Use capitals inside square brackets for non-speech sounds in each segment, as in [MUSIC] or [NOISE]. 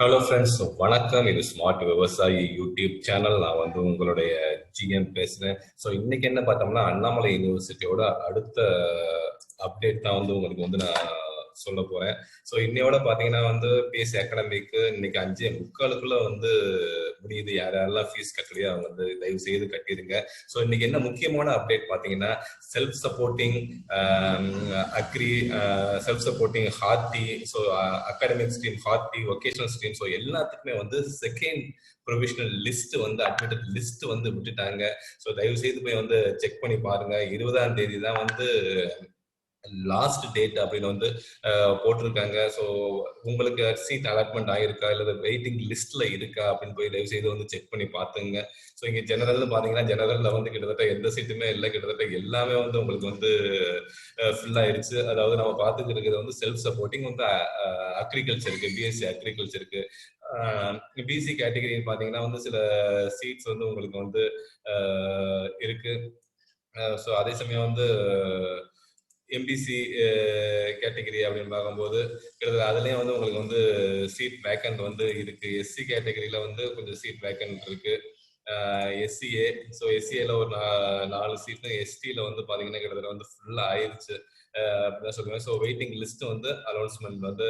Hello friends வணக்கம். இது smart விவசாயி யூடியூப் சேனல் நான் வந்து உங்களுடைய ஜிஎம் பேசுறேன். ஸோ இன்னைக்கு என்ன பார்த்தோம்னா அண்ணாமலை யூனிவர்சிட்டியோட அடுத்த அப்டேட் தான் வந்து உங்களுக்கு வந்து நான் சொல்ல போறேன். ஸோ இன்னையோட பாத்தீங்கன்னா வந்து பிஎஸ்சி அகாடமிக்கு இன்னைக்கு அஞ்சே முக்காலுக்குள்ள வந்து முடியுது. யார் யாரெல்லாம் ஃபீஸ் கட்டலையோ அவங்க வந்து தயவு செய்து கட்டிடுங்க. ஸோ இன்னைக்கு என்ன முக்கியமான அப்டேட் பாத்தீங்கன்னா self supporting agri self supporting hardy so academic stream hardy vocational stream so எல்லாத்துக்குமே வந்து செகண்ட் ப்ரொவிஷனல் லிஸ்ட் வந்து அட்மிட்டட் லிஸ்ட் வந்து விட்டுட்டாங்க. ஸோ தயவு செய்து போய் வந்து செக் பண்ணி பாருங்க. இருபதாம் தேதி தான் வந்து லாஸ்ட் டேட் அப்படின்னு வந்து போட்டிருக்காங்க. ஸோ உங்களுக்கு சீட் அலாட்மெண்ட் ஆயிருக்கா? இல்லை வெயிட்டிங் லிஸ்ட்ல இருக்கா? அப்படின்னு போய் தயவு செய்து வந்து செக் பண்ணி பார்த்துங்க. ஸோ இங்கே ஜெனரல்னு பார்த்தீங்கன்னா ஜெனரல்ல வந்து கிட்டத்தட்ட எந்த சீட்டுமே இல்லை. கிட்டத்தட்ட எல்லாமே வந்து உங்களுக்கு வந்து ஃபில் ஆயிடுச்சு அதாவது நம்ம பார்த்துட்டு இருக்கிறது வந்து செல்ஃப் சப்போர்ட்டிங் வந்து அக்ரிகல்ச்சருக்கு பிஎஸ்சி அக்ரிகல்ச்சருக்கு பிசி கேட்டகரின்னு பார்த்தீங்கன்னா வந்து சில சீட்ஸ் வந்து உங்களுக்கு வந்து இருக்கு. ஸோ அதே சமயம் வந்து எம்பிசி கேட்டகரி அப்படின்னு பார்க்கும்போது கிட்டத்தட்ட அதுலேயும் வந்து உங்களுக்கு வந்து சீட் வேக்கண்ட் வந்து இருக்கு. எஸ்சி கேட்டகரியில வந்து கொஞ்சம் சீட் வேக்கண்ட் இருக்கு. எஸ்சிஏ ஸோ எஸ்சிஏல ஒரு நாலு சீட்டு எஸ்டியில் வந்து பார்த்தீங்கன்னா கிட்டத்தட்ட வந்து ஃபுல்லாக ஆயிடுச்சு அப்படின்னு சொல்லுவேன் ஸோ வெயிட்டிங் லிஸ்ட் வந்து அனௌன்ஸ்மெண்ட் வந்து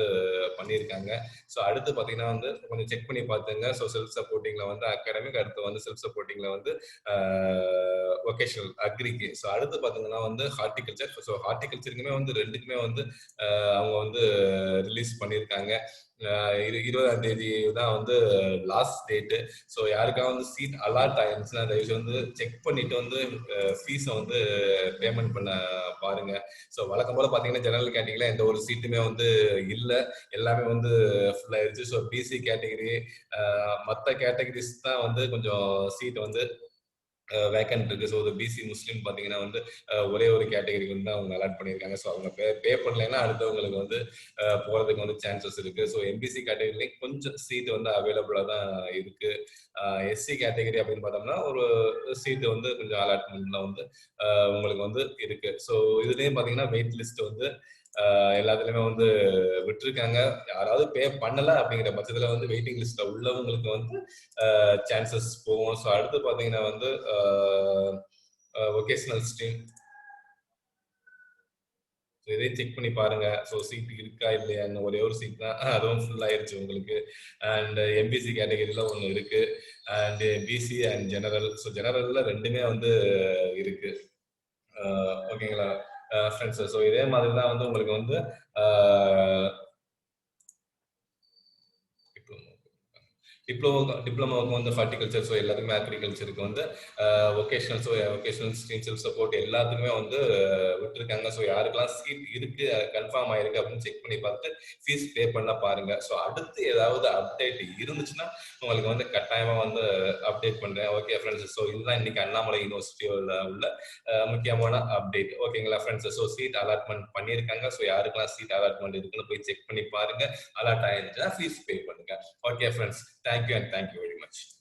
பண்ணியிருக்காங்க. ஸோ அடுத்து பார்த்தீங்கன்னா வந்து கொஞ்சம் செக் பண்ணி பார்த்துங்க. ஸோ செல்ஃப் சப்போர்ட்டிங்ல வந்து அகாடமிக் அடுத்து வந்து செல்ஃப் சப்போர்ட்டிங்ல வந்து ஒகேஷனல் அக்ரிக்கு ஸோ அடுத்து பார்த்தீங்கன்னா வந்து ஹார்டிகல்ச்சர் ஸோ ஹார்டிகல்ச்சருக்குமே வந்து ரெண்டுக்குமே வந்து அவங்க வந்து ரிலீஸ் பண்ணியிருக்காங்க. இருபதாம் தேதி தான் வந்து லாஸ்ட் டேட்டு ஸோ யாருக்காவது வந்து சீட் அலாட் ஆயிருந்துச்சுன்னா தயவுசெய்து வந்து செக் பண்ணிட்டு வந்து ஃபீஸை வந்து பேமெண்ட் பண்ண பாருங்க. ஸோ வழக்கம் போல பார்த்தீங்கன்னா ஜெனரல் கேட்டகிரியில் எந்த ஒரு சீட்டுமே வந்து இல்லை. எல்லாமே வந்து ஃபுல்லாயிருச்சு ஸோ பிசி கேட்டகிரி மற்ற கேட்டகிரிஸ் தான் வந்து கொஞ்சம் சீட் வந்து வேக்கன்ட் இருக்கு. ஸோ பிசி முஸ்லீம் பார்த்தீங்கன்னா வந்து ஒரே ஒரு கேட்டகரிக்கு வந்து அவங்க அலாட் பண்ணியிருக்காங்க. ஸோ அவங்க பே பே பண்ணலைன்னா அடுத்தவங்களுக்கு வந்து போகிறதுக்கு வந்து சான்சஸ் இருக்கு. ஸோ எம்பிசி கேட்டகரிலையும் கொஞ்சம் சீட் வந்து அவைலபிளாக தான் இருக்கு. எஸ்சி கேட்டகரி அப்படின்னு பார்த்தோம்னா ஒரு சீட்டு வந்து கொஞ்சம் அலாட்மெண்ட்ல வந்து உங்களுக்கு வந்து இருக்கு. ஸோ இதுலேயும் பார்த்தீங்கன்னா வெயிட் லிஸ்ட் வந்து எல்லாத்துலயுமே வந்து விட்டுருக்காங்க. யாராவது பே பண்ணல அப்படிங்கிற பட்சத்துல வந்து வெயிட்டிங் லிஸ்ட்ல உள்ளவங்களுக்கு வந்து சான்சஸ் போகும். ஸோ அடுத்து பாத்தீங்கன்னா வந்து ஒகேஷனல் ஸ்ட்ரீம் இதையும் செக் பண்ணி பாருங்க. ஸோ சீட் இருக்கா இல்லையான்னு ஒரே ஒரு சீட் தான். [LAUGHS] அதுவும் ஃபுல் ஆயிருச்சு உங்களுக்கு. அண்ட் எம்பிசி கேட்டகரியில ஒன்று இருக்கு. And BC and general so ஜெனரல்ல ரெண்டுமே வந்து இருக்கு. ஓகேங்களா ஃப்ரெண்ட்ஸ் ஸோ இதே மாதிரி தான் வந்து உங்களுக்கு வந்து டிப்ளமோ டிப்ளமோவுக்கு வந்து ஹார்டிகல்ச்சர் ஸோ எல்லாத்துக்குமே அக்ரிகல்ச்சருக்கு வந்து vocational so vocational stream support எல்லாத்துக்குமே வந்து uh, விட்டுருக்காங்க. ஸோ யாருக்கெல்லாம் சீட் இருக்கு கன்ஃபார்ம் ஆயிருக்கு அப்படின்னு செக் பண்ணி பார்த்து ஃபீஸ் பே பண்ண பாருங்க. ஸோ அடுத்து ஏதாவது அப்டேட் இருந்துச்சுன்னா உங்களுக்கு வந்து கட்டாயமாக வந்து அப்டேட் பண்றேன். ஓகே ஃப்ரெண்ட்ஸ் ஸோ இதுதான் இன்னைக்கு அண்ணாமலை யூனிவர்சிட்டியோட உள்ள uh, முக்கியமான அப்டேட் ஓகேங்களா ஃப்ரெண்ட்ஸ் ஸோ சீட் அலாட்மெண்ட் பண்ணியிருக்காங்க. ஸோ யாருக்கெல்லாம் சீட் அலாட்மெண்ட் இருக்குன்னு போய் செக் பண்ணி பாருங்க. அலாட் ஆயிருந்துச்சுன்னா ஃபீஸ் பே பண்ணுங்க. Okay friends Thank you and thank you very much.